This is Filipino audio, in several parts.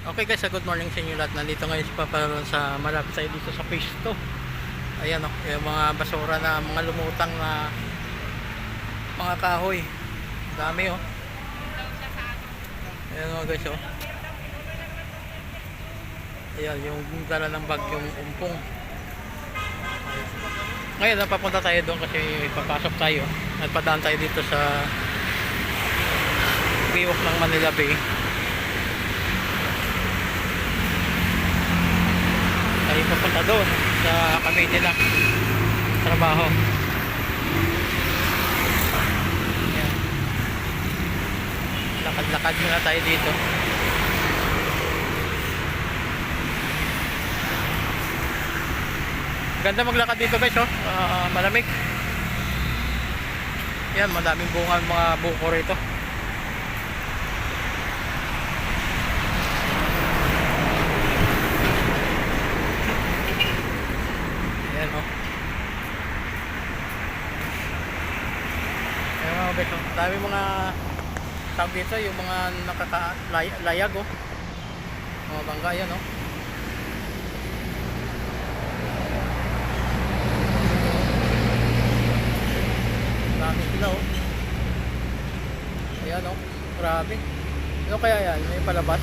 Okay guys, ah, good morning sa inyo lahat. Nandito ngayon si Papa Ron sa malapit tayo dito sa phase 2. Ayan oh, yung mga basura na mga lumutang na mga kahoy. Dami oh. Ayan oh guys oh. Ayan, yung dala ng bagyong umpong. Ngayon, ah, papunta tayo doon kasi papasok tayo. Nagpadaan tayo dito sa Biwok ng Manila Bay. Tayo papunta doon sa Cavite na trabaho. Lakad-lakad muna tayo dito. Ganda maglakad dito guys oh. Ah, malamig. Yan madaming bunga mga buko rito Ayan o. Ayan mga beto. Dami mga tawag dito, yung mga nakakalayag o. Mga bangga yan o. Dami sila o. Ayan o. Grabe. Ano kaya yan? May palabas?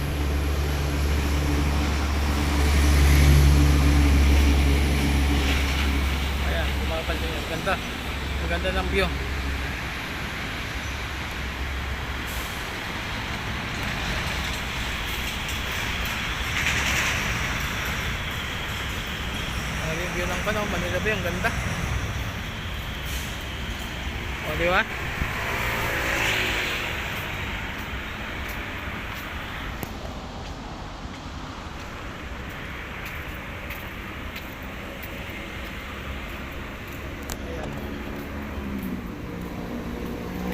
Ayan, kumapansin yun. Ganda. Ang ganda ng view. Ayan yung view ng panahon. Manila Bay. Ang ganda. O, di ba?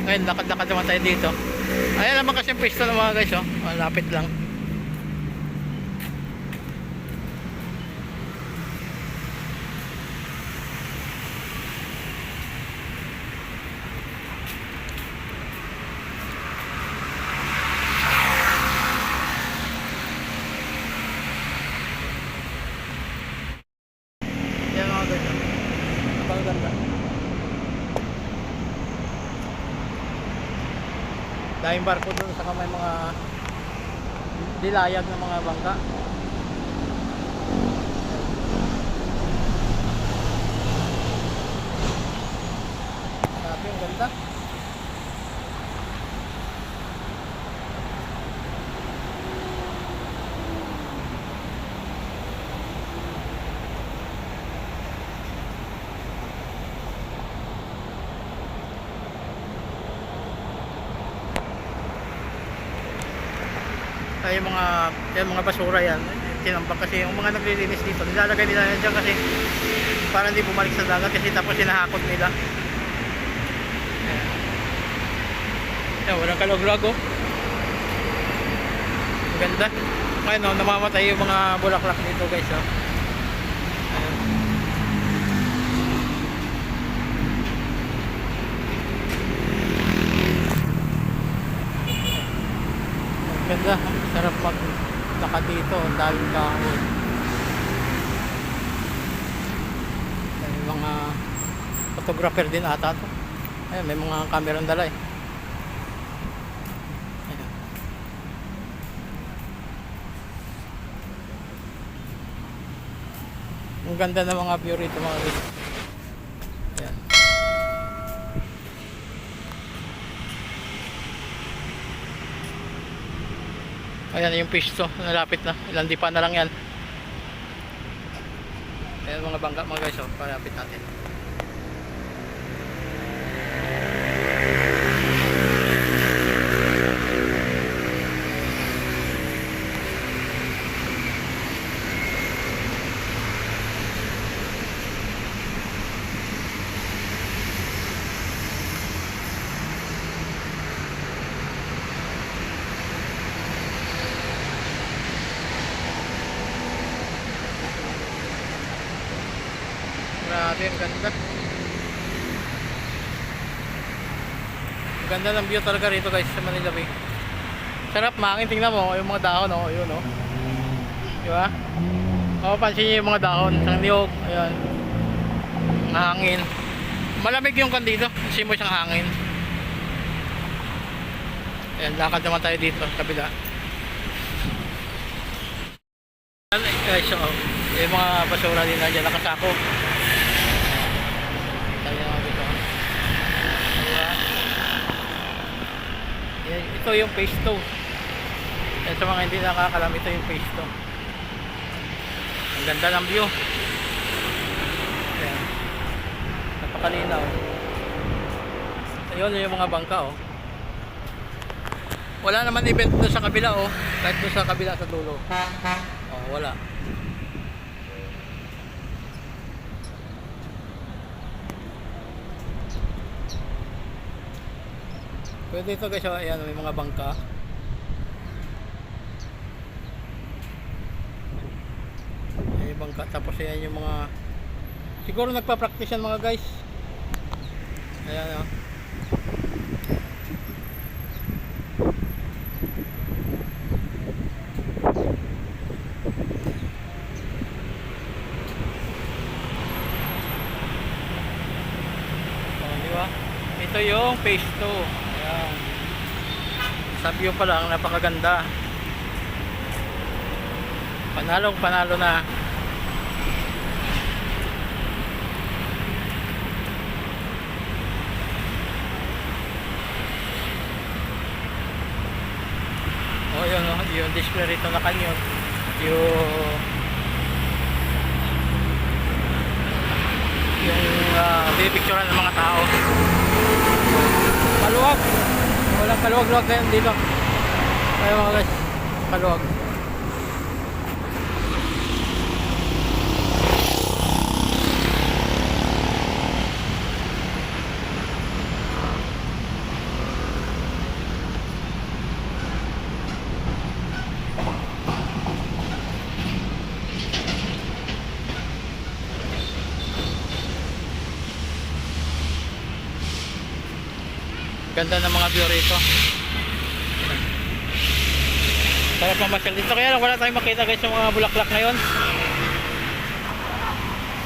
Ngayon, lakad-lakad naman tayo dito. Ayan naman kasi yung pwesto ng mga guys, oh. Malapit lang. Ayan mga guys, oh. Ang ganda. Daming barko doon sa may mga dilayag ng mga bangka. Grabe, ang ganda. Ay mga yung mga basura yan tinambak kasi yung mga naglilinis dito. Nilalagay nila yan dyan kasi para hindi bumalik sa dagat kasi tapos sinahakot nila. Yan walang ang ganda. Ngayon oh, namamatay yung mga bulaklak dito guys oh Ayan. Ang ganda, sarap mag lakad dito, ang daming kahoy. May mga photographer din ata to. Ayun, may mga camera ang dala eh. Ang ganda ng mga view rito mga guys. Ayan. Ayan yung pisto, nalapit na. Ilan di pa na lang yan. Ayan mga bangga mga guys, oh, palapit natin. Grabe, ang ganda. Ganda ng view talaga rito guys sa Manila Bay. Sarap, mahangin tingnan mo yung mga dahon oh, yun oh. Di ba? Mapapansin niyo yung mga dahon ng niyog. Ayan. Hangin. Malamig yung kan dito. Kasi mo siyang hangin. Ayan, lakad naman tayo dito kabila. Guys, so, yung mga basura din na dyan nakasako. Tayo naman dito. Diba? Yan, ito yung phase 2. Yan sa mga hindi nakakalam, ito yung phase 2. Ang ganda ng view. Yan. Napakalinaw. Ayun yung mga bangka oh. Wala naman event doon sa kabila oh. Kahit doon sa kabila sa dulo. Oh, wala. Pwede ito guys, oh. ayan, may mga bangka. Ayan bangka, tapos ayan yung mga siguro nagpa-practice yan mga guys. Ayan oh. Oh? Ito yung phase 2. Sa view pa lang, napakaganda. Panalong panalo na. Oh, yun, oh, yung display rito na kanyon. Yung yung uh, pinipicturean ng mga tao. Maluwag. Walang kaluwag-luwag. Ganda ng mga view rito. Sarap mamasyal dito. Kaya wala tayong makita guys yung mga bulaklak ngayon.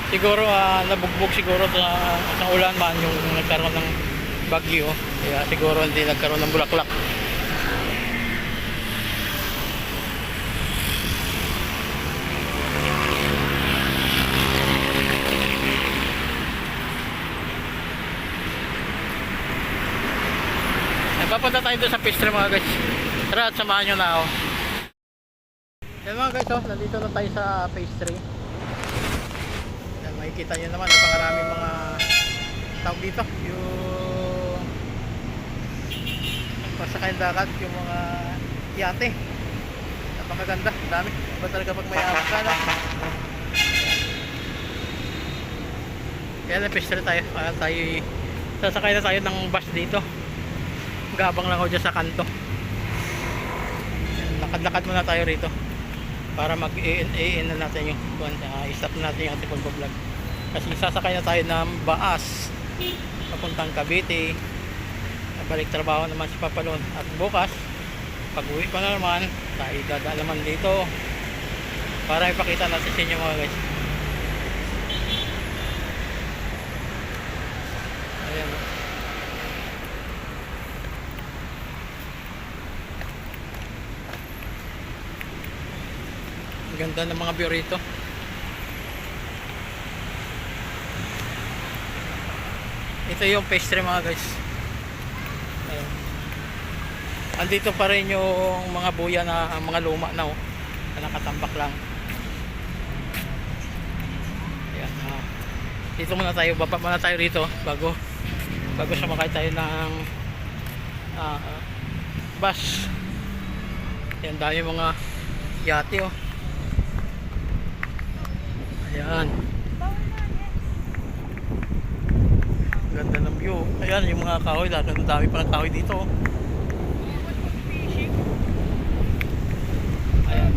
Siguro ah, nabugbog siguro sa, sa ulan man yung nagkaroon ng bagyo. Kaya siguro hindi nagkaroon ng bulaklak. Papunta tayo doon sa pastry mga guys. Tara at samahan nyo na ako. Yan mga guys, oh, nandito na tayo sa pastry. Yan, makikita nyo naman, napakaraming mga tawag dito. Yung pasakay dagat, yung mga yate. Napakaganda, ang dami. Iba talaga pag may awa ka, no? Yan, pastry tayo. Kaya tayo, sasakay na tayo ng bus dito gabang lang ako dyan sa kanto. Lakad-lakad muna tayo rito para mag in na natin yung uh, stop natin yung ating pagbablog. Kasi sasakay na tayo ng baas papuntang Cavite. Balik trabaho naman si Papalon at bukas pag uwi ko na naman tayo dadaan naman dito para ipakita natin sa inyo mga guys ayan Ang ganda ng mga view rito. Ito yung pastry mga guys. Ayan. Andito pa rin yung mga buya na mga luma na oh, na nakatambak lang. Ayan. ah. dito muna tayo, baba muna tayo rito bago bago sumakay tayo ng ah, ah, bus. Yan dami mga yate oh. Ayan. Ganda ng view. Ayan, yung mga kahoy. Dami, ang dami pa ng kahoy dito. Ayan.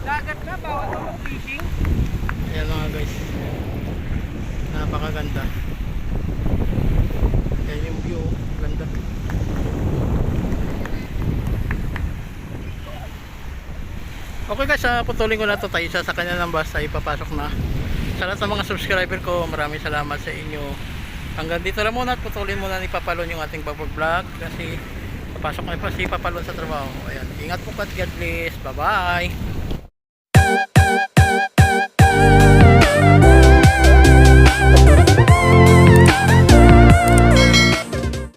Dagat na, bawal na mag-fishing. Ayan mga guys. Napakaganda. Ayan yung view. Ganda. Okay guys, uh, putulin ko na to tayo isa sa kanya ng bus tayo papasok na. Sa lahat ng mga subscriber ko, maraming salamat sa inyo. Hanggang dito lang muna at putulin muna ni Papalon yung ating vlog kasi papasok na pa si Papalon sa trabaho. Ayan, ingat po at God bless. Bye bye.